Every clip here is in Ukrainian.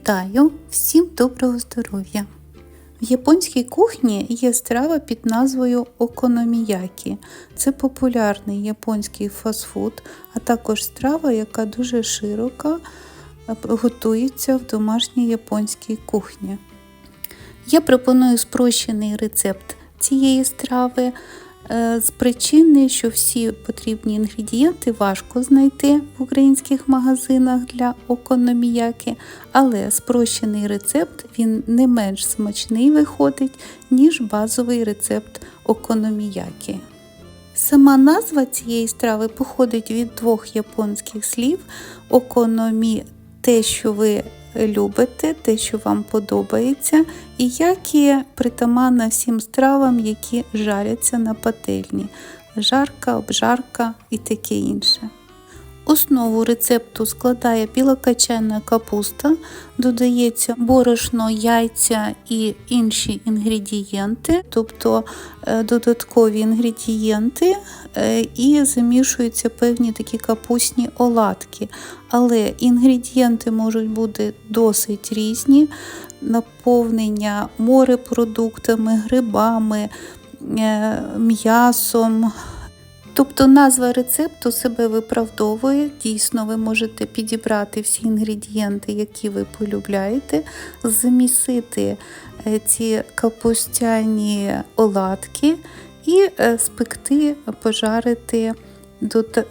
Вітаю! Всім доброго здоров'я! В японській кухні є страва під назвою окономіякі. Це популярний японський фастфуд, а також страва, яка дуже широко е, готується в домашній японській кухні. Я пропоную спрощений рецепт цієї страви з причини, що всі потрібні інгредієнти важко знайти в українських магазинах для окономіяки, але спрощений рецепт він не менш смачний виходить, ніж базовий рецепт окономіяки. Сама назва цієї страви походить від двох японських слів окономі те, що ви любите, те, що вам подобається, і які притаманна всім стравам, які жаряться на пательні. Жарка, обжарка і таке інше. Основу рецепту складає білокачана капуста, додається борошно, яйця і інші інгредієнти, тобто е, додаткові інгредієнти, е, і замішуються певні такі капустні оладки. Але інгредієнти можуть бути досить різні: наповнення морепродуктами, грибами, е, м'ясом. Тобто назва рецепту себе виправдовує. Дійсно, ви можете підібрати всі інгредієнти, які ви полюбляєте, замісити е, ці капустяні оладки і е, спекти, пожарити.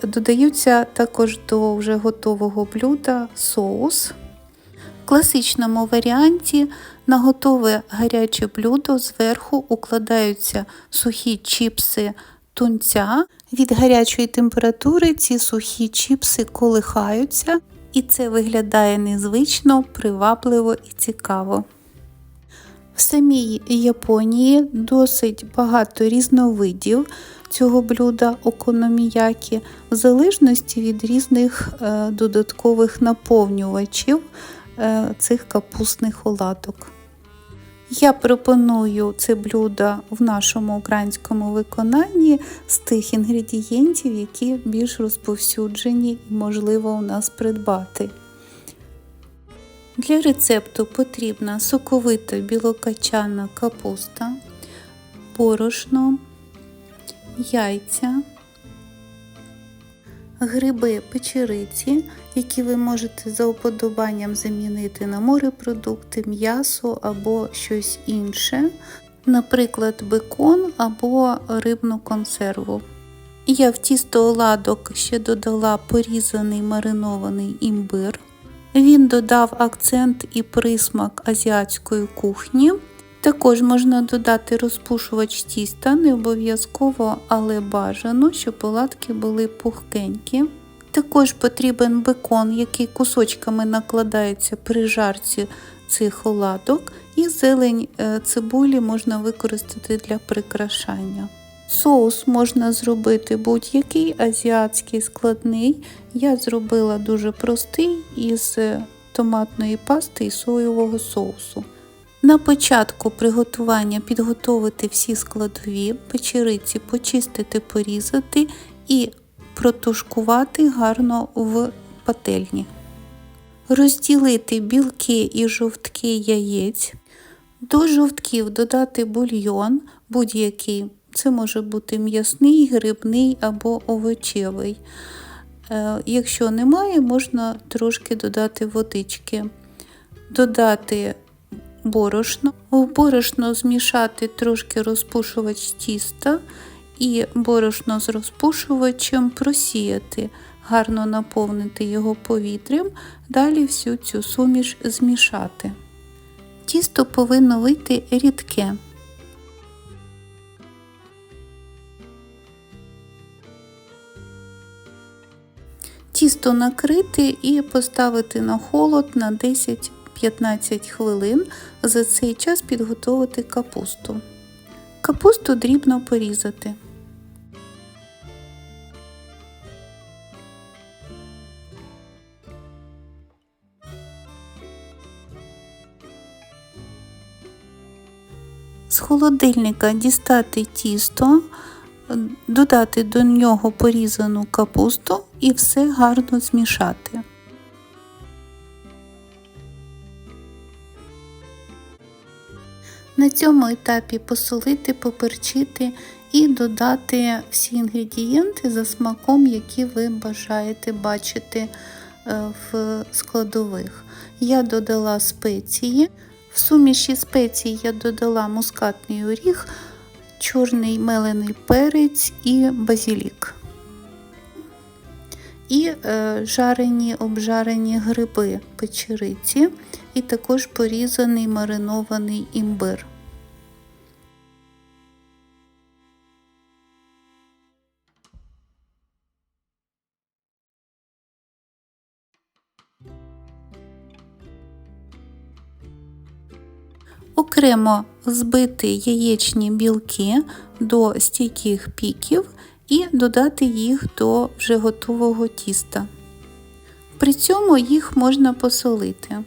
Додаються також до вже готового блюда соус. В класичному варіанті на готове гаряче блюдо зверху укладаються сухі чіпси тунця. Від гарячої температури ці сухі чіпси колихаються, і це виглядає незвично, привабливо і цікаво. В самій Японії досить багато різновидів цього блюда окономіякі, в залежності від різних е, додаткових наповнювачів е, цих капустних оладок. Я пропоную це блюдо в нашому українському виконанні з тих інгредієнтів, які більш розповсюджені і можливо у нас придбати. Для рецепту потрібна соковита білокачана капуста, борошно, яйця, гриби печериці, які ви можете за уподобанням замінити на морепродукти, м'ясо або щось інше, наприклад, бекон або рибну консерву. Я в тісто оладок ще додала порізаний маринований імбир. Він додав акцент і присмак азіатської кухні. Також можна додати розпушувач тіста, не обов'язково, але бажано, щоб оладки були пухкенькі. Також потрібен бекон, який кусочками накладається при жарці цих оладок, і зелень е, цибулі можна використати для прикрашання. Соус можна зробити будь-який азіатський складний. Я зробила дуже простий із томатної пасти і соєвого соусу. На початку приготування підготовити всі складові, печериці почистити, порізати і протушкувати гарно в пательні. Розділити білки і жовтки яєць. До жовтків додати бульйон, будь-який. Це може бути м'ясний, грибний або овочевий. Е, якщо немає, можна трошки додати водички, додати борошно. В борошно змішати трошки розпушувач тіста і борошно з розпушувачем просіяти, гарно наповнити його повітрям, далі всю цю суміш змішати. Тісто повинно вийти рідке. Тісто накрити і поставити на холод на 10 15 хвилин за цей час підготувати капусту. Капусту дрібно порізати. З холодильника дістати тісто, додати до нього порізану капусту і все гарно змішати. На цьому етапі посолити, поперчити і додати всі інгредієнти за смаком, які ви бажаєте бачити е, в складових. Я додала спеції. В суміші спецій я додала мускатний оріг, чорний мелений перець і базілік. І е, жарені обжарені гриби печериці, і також порізаний маринований імбир. Окремо збити яєчні білки до стійких піків і додати їх до вже готового тіста. При цьому їх можна посолити.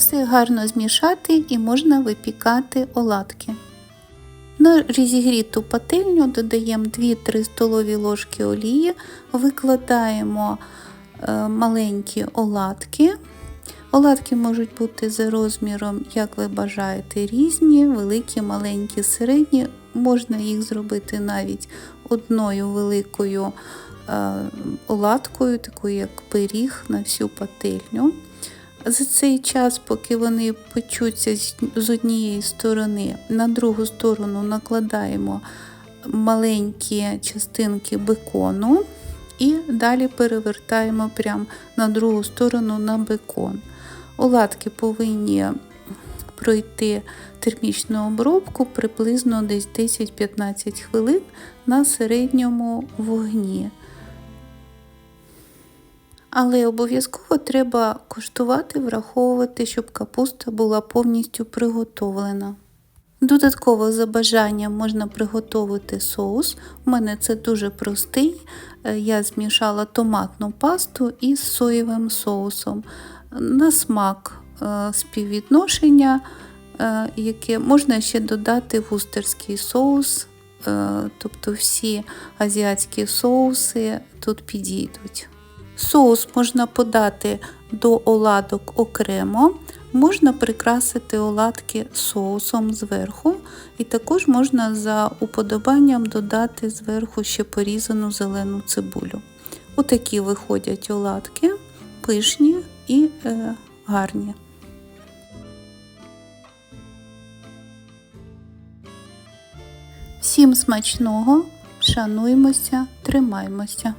Все гарно змішати і можна випікати оладки. На розігріту пательню додаємо 2-3 столові ложки олії, викладаємо е, маленькі оладки. Оладки можуть бути за розміром, як ви бажаєте, різні, великі, маленькі, середні. Можна їх зробити навіть одною великою е, оладкою, такою як пиріг на всю пательню. За цей час, поки вони печуться з однієї сторони, на другу сторону накладаємо маленькі частинки бекону і далі перевертаємо прямо на другу сторону на бекон. Оладки повинні пройти термічну обробку приблизно десь 10-15 хвилин на середньому вогні. Але обов'язково треба коштувати, враховувати, щоб капуста була повністю приготовлена. Додатково за бажанням можна приготувати соус. У мене це дуже простий. Е, я змішала томатну пасту із соєвим соусом. На смак е, співвідношення, е, яке можна ще додати вустерський соус, тобто всі азіатські соуси тут підійдуть. Соус можна подати до оладок окремо, можна прикрасити оладки соусом зверху, і також можна за уподобанням додати зверху ще порізану зелену цибулю. Отакі виходять оладки, пишні і е, гарні. Всім смачного, шануймося, тримаймося!